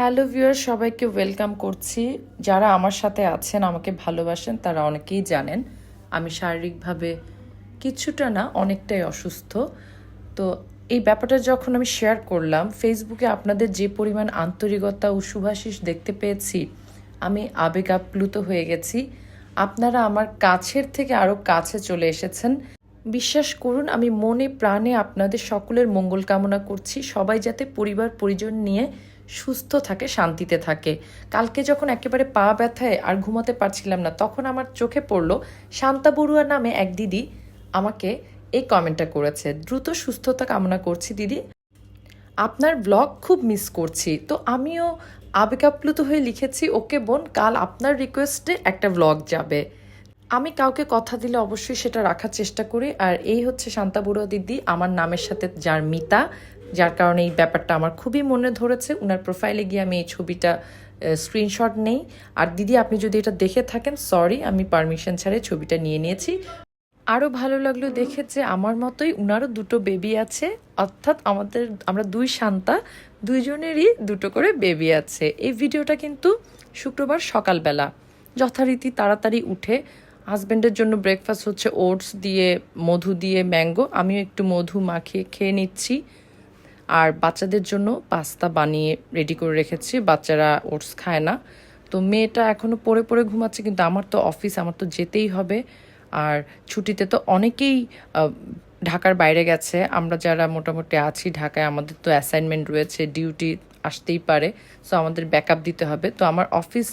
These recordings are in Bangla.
হ্যালো ভিউয়ার সবাইকে ওয়েলকাম করছি। যারা আমার সাথে আছেন, আমাকে ভালোবাসেন, তারা অনেকেই জানেন আমি শারীরিকভাবে কিছুটা না অনেকটাই অসুস্থ। তো এই ব্যাপারটা যখন আমি শেয়ার করলাম ফেসবুকে আপনাদের যে পরিমাণ আন্তরিকতা ও শুভাশিস দেখতে পেয়েছি, আমি আবেগ আপ্লুত হয়ে গেছি। আপনারা আমার কাছের থেকে আরও কাছে চলে এসেছেন। বিশ্বাস করুন, আমি মনে প্রাণে আপনাদের সকলের মঙ্গল কামনা করছি। সবাই যাতে পরিবার পরিজন নিয়ে সুস্থ থাকে, শান্তিতে থাকে। কালকে যখন একেবারে পা ব্যথায় আর ঘুমাতে পারছিলাম না, তখন আমার চোখে পড়ল শান্তা বড়ুয়া নামে এক দিদি আমাকে এই কমেন্টটা করেছে, দ্রুত সুস্থতা কামনা করছি দিদি। আপনার ব্লগ খুব মিস করছি। তো আমিও আবেগাপ্লুত হয়ে লিখেছি, ওকে বোন, কাল আপনার রিকোয়েস্টে একটা ব্লগ যাবে। আমি কাউকে কথা দিলে অবশ্যই সেটা রাখার চেষ্টা করি। আর এই হচ্ছে শান্তা বড়ুয়া দিদি, আমার নামের সাথে যার মিতা। যার কারণে এই ব্যাপারটা আমার খুবই মনে ধরেছে। ওনার প্রোফাইলে গিয়ে আমি এই ছবিটা স্ক্রিনশট নেই। আর দিদি, আপনি যদি এটা দেখে থাকেন সরি আমি পারমিশন ছাড়াই ছবিটা নিয়ে নিয়েছি। আরও ভালো লাগল দেখে যে আমার মতোই উনারও দুটো বেবি আছে। অর্থাৎ আমাদের, আমরা দুই শান্তা, দুইজনেরই দুটো করে বেবি আছে। এই ভিডিওটা কিন্তু শুক্রবার সকালবেলা। যথারীতি তাড়াতাড়ি উঠে হাজব্যান্ডের জন্য ব্রেকফাস্ট হচ্ছে ওটস দিয়ে, মধু দিয়ে ম্যাঙ্গো আমিও একটু মধু মাখিয়ে খেয়ে নিচ্ছি। আর বাচ্চাদের জন্য পাস্তা বানিয়ে রেডি করে রেখেছি। বাচ্চারা ওটস খায় না। তো মেয়েটা এখনও পড়ে পরে ঘুমাচ্ছে, কিন্তু আমার তো অফিস আমার তো যেতেই হবে। আর ছুটিতে তো অনেকেই ঢাকার বাইরে গেছে। আমরা যারা মোটামুটি আছি ঢাকায়, আমাদের তো অ্যাসাইনমেন্ট রয়েছে ডিউটি আসতেই পারে। সো আমাদের ব্যাকআপ দিতে হবে। তো আমার অফিস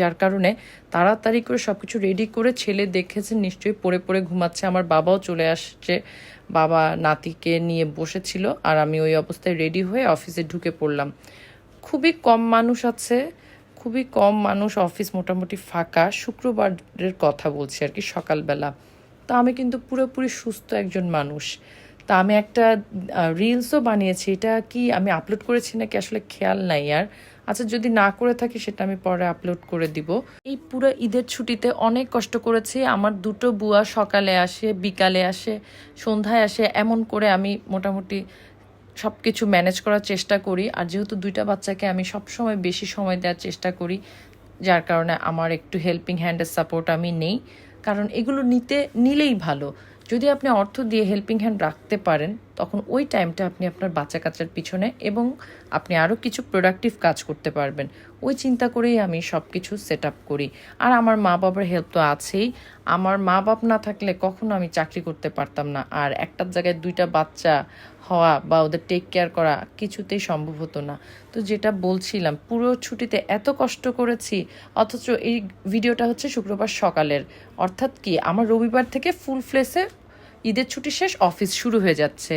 যার কারণে তাড়াতাড়ি করে সব কিছু রেডি করে ছেলে দেখেছে, নিশ্চয়ই পড়ে পড়ে ঘুমাচ্ছে। আমার বাবাও চলে আসছে। বাবা নাতিকে নিয়ে বসেছিল আর আমি ওই অবস্থায় রেডি হয়ে অফিসে ঢুকে পড়লাম। খুবই কম মানুষ আছে, খুবই কম মানুষ অফিস মোটামুটি ফাঁকা। শুক্রবারের কথা বলছি আর কি, সকালবেলা। তা আমি কিন্তু পুরোপুরি সুস্থ একজন মানুষ। তা আমি একটা রিলসও বানিয়েছি। এটা কি আমি আপলোড করেছি নাকি আসলে খেয়াল নাই আর। আচ্ছা যদি না করে থাকি, সেটা আমি পরে আপলোড করে দিব। এই পুরো ঈদের ছুটিতে অনেক কষ্ট করেছি। আমার দুটো বুয়া সকালে আসে, বিকালে আসে, সন্ধ্যায় আসে, এমন করে আমি মোটামুটি সব কিছু ম্যানেজ করার চেষ্টা করি। আর যেহেতু দুইটা বাচ্চাকে আমি সব সময় বেশি সময় দেওয়ার চেষ্টা করি, যার কারণে আমার একটু হেল্পিং হ্যান্ডের সাপোর্ট আমি নেই। কারণ এগুলো নিতে, নিলেই ভালো। যদি আপনি অর্থ দিয়ে হেল্পিং হ্যান্ড রাখতে পারেন তখন ওই টাইমটা আপনি আপনার বাচ্চা কাচ্চার পিছনে এবং আপনি আরও কিছু প্রোডাক্টিভ কাজ করতে পারবেন। ওই চিন্তা করেই আমি সব কিছু সেট আপ করি। আর আমার মা বাবার হেল্প তো আছেই। আমার মা বাপ না থাকলে কখনো আমি চাকরি করতে পারতাম না। আর একটার জায়গায় দুইটা বাচ্চা হওয়া বা ওদের টেক কেয়ার করা কিছুতেই সম্ভব হতো না। তো যেটা বলছিলাম, পুরো ছুটিতে এত কষ্ট করেছি, অথচ এই ভিডিওটা হচ্ছে শুক্রবার সকালের। অর্থাৎ কি, আমার রবিবার থেকে ফুল ফ্লেসে ঈদের ছুটি শেষ, অফিস শুরু হয়ে যাচ্ছে।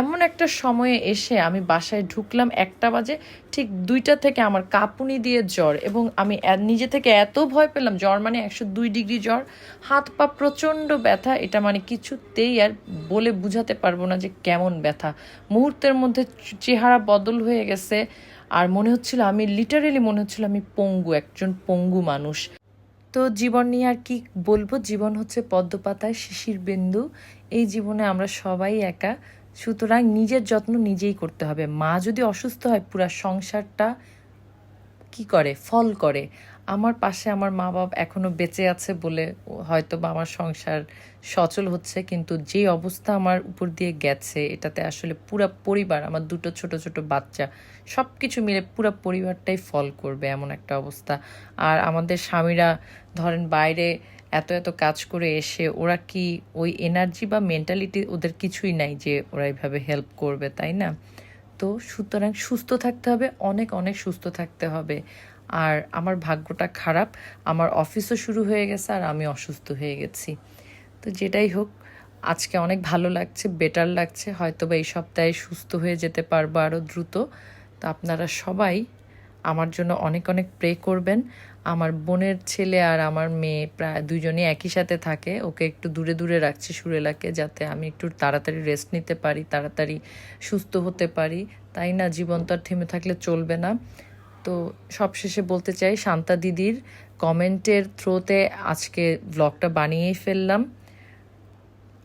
এমন একটা সময়ে এসে আমি বাসায় ঢুকলাম একটা বাজে ঠিক দুইটা থেকে আমার কাঁপুনি দিয়ে জ্বর এবং আমি নিজে থেকে এত ভয় পেলাম, জ্বর মানে একশো দুই ডিগ্রি জ্বর। হাত পা প্রচণ্ড ব্যথা, এটা মানে কিছুতেই আর বলে বুঝাতে পারব না যে কেমন ব্যথা। মুহূর্তের মধ্যে চেহারা বদল হয়ে গেছে। আর মনে হচ্ছিল আমি লিটারেলি মনে হচ্ছিল আমি পঙ্গু, একজন পঙ্গু মানুষ। তো জীবন নিয়ে আর কি বলব? জীবন হচ্ছে পদ্মপাতায় শিশির বিন্দু। এই জীবনে আমরা সবাই একা। সুতরাং নিজের যত্ন নিজেই করতে হবে। মা যদি অসুস্থ হয়, পুরা সংসারটা কি করে? ফল করে। আমার পাশে আমার মা বাবা এখনও বেঁচে আছে বলে হয়তো বা আমার সংসার সচল হচ্ছে, কিন্তু যে অবস্থা আমার উপর দিয়ে গেছে, এটাতে আসলে পুরা পরিবার, আমার দুটো ছোট ছোট বাচ্চা সব কিছু মিলে পুরো পরিবারটাই ফল করবে এমন একটা অবস্থা। আর আমাদের স্বামীরা, ধরেন বাইরে এত এত কাজ করে এসে ওরা কি ওই এনার্জি বা মেন্টালিটি ওদের কিছুই নাই যে ওরা এইভাবে হেল্প করবে, তাই না? তো সুতরাং সুস্থ থাকতে হবে, অনেক অনেক সুস্থ থাকতে হবে। আর আমার ভাগ্যটা খারাপ, আমার অফিসও শুরু হয়ে গেছে আর আমি অসুস্থ হয়ে গেছি। তো যেটাই হোক, আজকে অনেক ভালো লাগছে বেটার লাগছে হয়তো বা এই সপ্তাহে সুস্থ হয়ে যেতে পারব আরও দ্রুত। তো আপনারা সবাই আমার জন্য অনেক অনেক প্রে করবেন। আমার বোনের ছেলে আর আমার মেয়ে প্রায় দুজনই একই সাথে থাকে। ওকে একটু দূরে দূরে রাখছি সুরেলাকে যাতে আমি একটু তাড়াতাড়ি রেস্ট নিতে পারি, তাড়াতাড়ি সুস্থ হতে পারি। তাই না, জীবন তো আর থেমে থাকলে চলবে না। তো সবশেষে বলতে চাই শান্তা দিদির কমেন্টের থ্রোতে আজকে ব্লগটা বানিয়েই ফেললাম।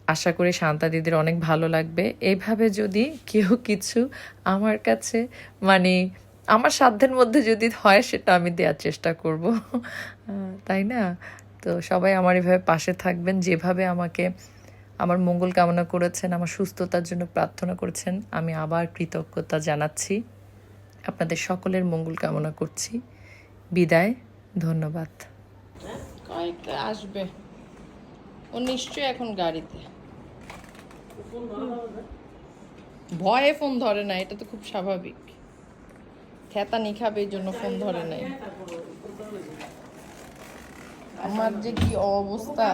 আশা করি শান্তা দিদির অনেক ভালো লাগবে। এইভাবে যদি কেউ কিছু আমার কাছে মানে আমার সাধ্যের মধ্যে যদি হয় সেটা আমি দেওয়ার চেষ্টা করব। তাই না? তো সবাই আমার এভাবে পাশে থাকবেন, যেভাবে আমাকে, আমার মঙ্গল কামনা করেছেন, আমার সুস্থতার জন্য প্রার্থনা করেছেন, আমি আবার কৃতজ্ঞতা জানাচ্ছি। আপনাদের সকলের মঙ্গল কামনা করছি। বিদায়, ধন্যবাদ। কয়েকটা আসবে। ও নিশ্চয়ই এখন গাড়িতে। ভয়ে ফোন ধরে না, এটা তো খুব স্বাভাবিক। খেতানি খাবে এই জন্য ফোন ধরে নাই। আমার যে কি অবস্থা।